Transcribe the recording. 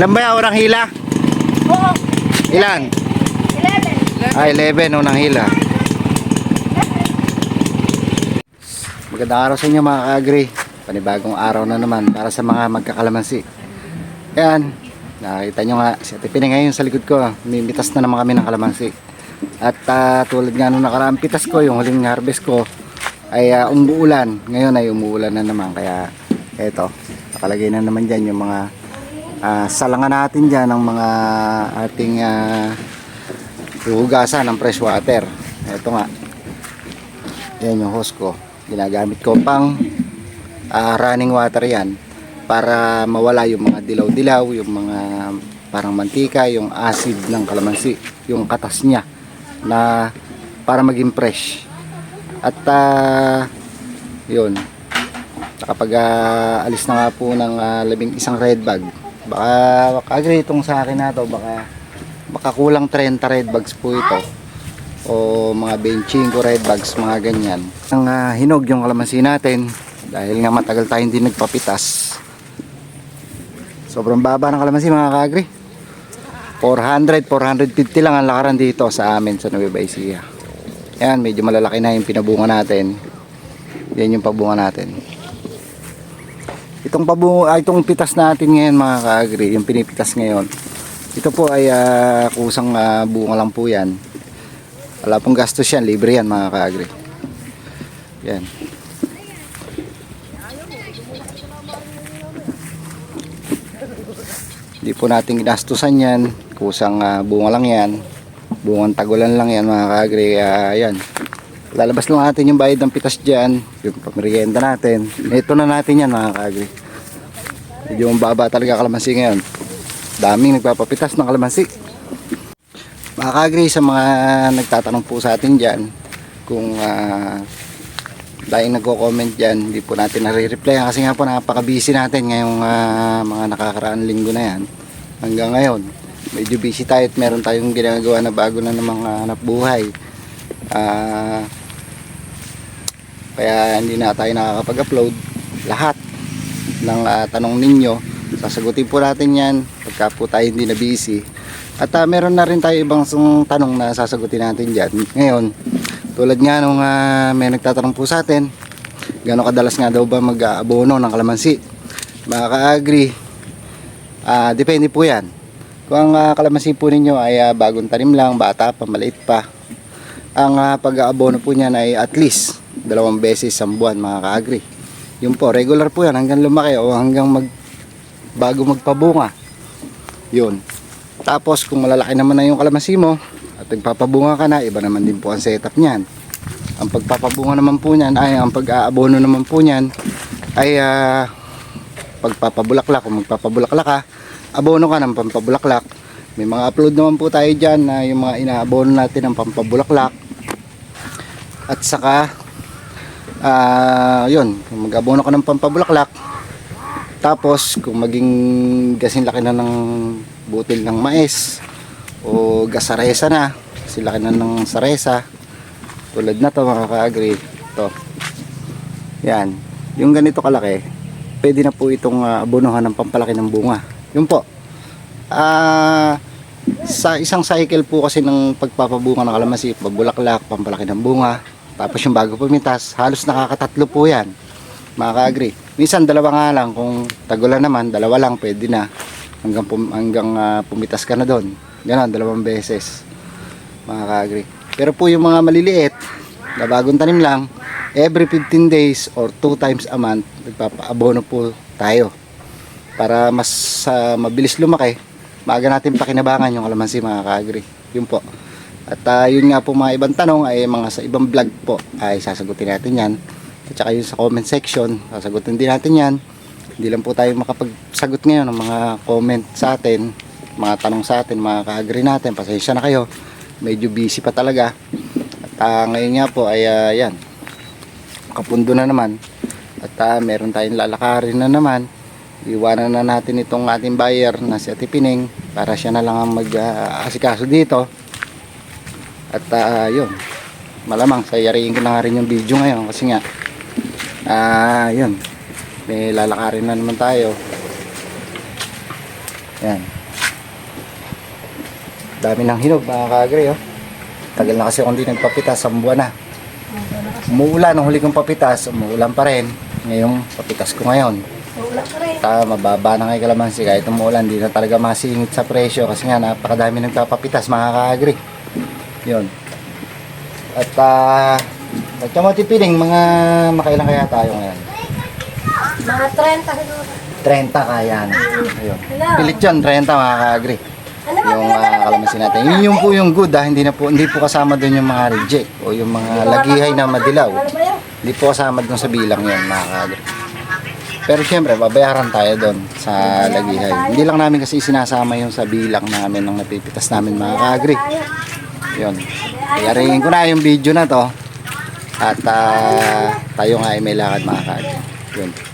Ilan ba unang hila? Oo. Ilan? 11. Ah, 11 unang hila. Magandang araw sa inyo mga ka-agri. Panibagong araw na naman para sa mga magkakalamansi. Yan. Nakita nyo nga, si Ate Pine ngayon sa likod ko. Mimitas na naman kami ng kalamansi. At ah, tulad nga nung nakaraang pitas ko, yung huling harvest ko, ay uh, umuulan. Ngayon ay umuulan na naman. Kaya eto, nakalagay na naman dyan yung mga ah, salangan natin dyan ng mga ating ah, hugasan ng fresh water. Ito nga. Yan yung hose ko. Ginagamit ko pang ah, running water yan para mawala yung mga dilaw-dilaw, yung mga parang mantika, yung acid ng kalamansi, yung katas niya na para maging fresh. At ah, yun. Kapag ah, alis na nga po ng ah, labing isang red bag, baka agree itong sa akin na to, baka baka kulang 30 red bags po ito. O mga 25 red bags mga ganyan. Ang ah, hinog yung kalamansi natin dahil nga matagal tayo hindi nagpapitas. Sobrang baba ng kalamansi mga kaagri. 400 450 lang ang lakaran dito sa amin sa Nueva Ecija. Yan medyo malalaki na yung pinabunga natin. Yan yung pabunga natin itong pabunga ay itong pitas natin ngayon mga kaagri yung pinipitas ngayon ito po ay ah, kusang ah, bunga lang po yan. Wala pong gastos yan, libre yan mga kaagri. Yan. Hindi po natin ginastusan yan. Kusang ah, bunga lang yan. Bungang tagulan lang yan mga kaagri. Kaya yan. Lalabas lang natin yung bayad ng pitas dyan. Yung pamerienda natin. Ito na natin yan mga kaagri. Medyo mababa talaga kalamansi ngayon daming nagpapapitas ng kalamansi mga kagri sa mga nagtatanong po sa atin dyan kung uh, dahil nagko-comment dyan hindi po natin nare-reply kasi nga po napaka-busy natin ngayong ah, mga nakakaraan linggo na yan hanggang ngayon medyo busy tayo at meron tayong ginagawa na bago na ng mga hanap buhay Ah, kaya hindi na tayo nakakapag-upload. Lahat ng ah, tanong ninyo sasagutin po natin yan pagka po tayo hindi na busy. At ah, meron na rin tayo ibang tanong na sasagutin natin dyan. Ngayon tulad nga nung ah, may nagtatanong po sa atin gano'ng kadalas nga daw ba mag-aabono ng kalamansi? Mga ka-agri ah, depende po yan. Kung ang ah, kalamansi po ninyo ay ah, bagong tanim lang bata pa, maliit pa ang ah, pag-aabono po niyan ay at least dalawang beses sa buwan mga ka-agri yun po, regular po yan hanggang lumaki o hanggang mag bago magpabunga. Yun. Tapos kung malalaki naman na yung kalamansi mo at nagpapabunga ka na, iba naman din po ang setup niyan. Ang pagpapabunga naman po niyan ay ang pag-aabono naman po niyan ay ah, pagpapabulaklak kung magpapabulaklak ka, abono ka ng pampabulaklak. May mga upload naman po tayo diyan na yung mga inaabono natin ng pampabulaklak. At saka ah yun, mag-abono ka ng pampabulaklak, tapos kung maging gasing laki na ng butil ng mais o gasaresa na, kasi laki na ng saresa, tulad na to mga ka-agri, to. Yan, yung ganito kalaki, pwede na po itong uh, abonohan ng pampalaki ng bunga. Yun po. Ah, sa isang cycle po kasi ng pagpapabunga ng kalamansi, pabulaklak, pampalaki ng bunga, tapos yung bago pumitas, halos nakakatatlo po yan. Mga ka-agri. Minsan dalawa nga lang, kung tagulan naman, dalawa lang pwede na. Hanggang, pum, hanggang ah, pumitas ka na doon. Ganon, dalawang beses. Mga ka-agri. Pero po yung mga maliliit, na bagong tanim lang, every 15 days or 2 times a month, nagpapaabono po tayo. Para mas ah, mabilis lumaki, maaga natin pakinabangan yung kalamansi mga ka-agri. Yun po. At ah, yun nga po mga ibang tanong ay mga sa ibang vlog po ay sasagutin natin yan. At saka yung sa comment section, sasagutin din natin yan. Hindi lang po tayo makapagsagot ngayon ng mga comment sa atin, mga tanong sa atin, mga ka-agree natin. Pasensya na kayo. Medyo busy pa talaga. At ah, ngayon nga po ay ah, yan. Kapundo na naman. At ah, meron tayong lalakarin na naman. Iwanan na natin itong ating buyer na si Ate Pining para siya na lang ang mag-asikaso dito. At ah, yun, malamang sayariin ko na nga rin yung video ngayon kasi nga ah yun may lalakarin na naman tayo Yan. Dami ng hinog mga kaagri oh. Tagal na kasi hindi nagpapitas, sa buwan na. Umuulan, nung huli kong papitas, umuulan pa rin. Ngayong papitas ko ngayon. Ta, mababa na kay kalamansi kahit umuulan, di na talaga masingit sa presyo kasi nga napakadami nagpapapitas mga kaagri. Yun. At ah, at yung matipiling, mga makailan kaya tayo ngayon? Mga 30 siguro. 30 kaya na. Ayun. Pilit yun, 30 mga kaagri. Ano? Yung uh, kalamansi natin. Yun yung po yung good ha, hindi na po hindi po kasama doon yung mga reject o yung mga lagihay na madilaw. Ano? Hindi po kasama doon sa bilang yun mga kaagri. Pero syempre, babayaran tayo doon sa lagihay. Hindi lang namin kasi sinasama yung sa bilang namin ng napipitas namin mga kaagri. Tayo. Yun. Iyaringin ko na yung video na to. At ah, tayo nga ay may lakad mga kaagri. Yun.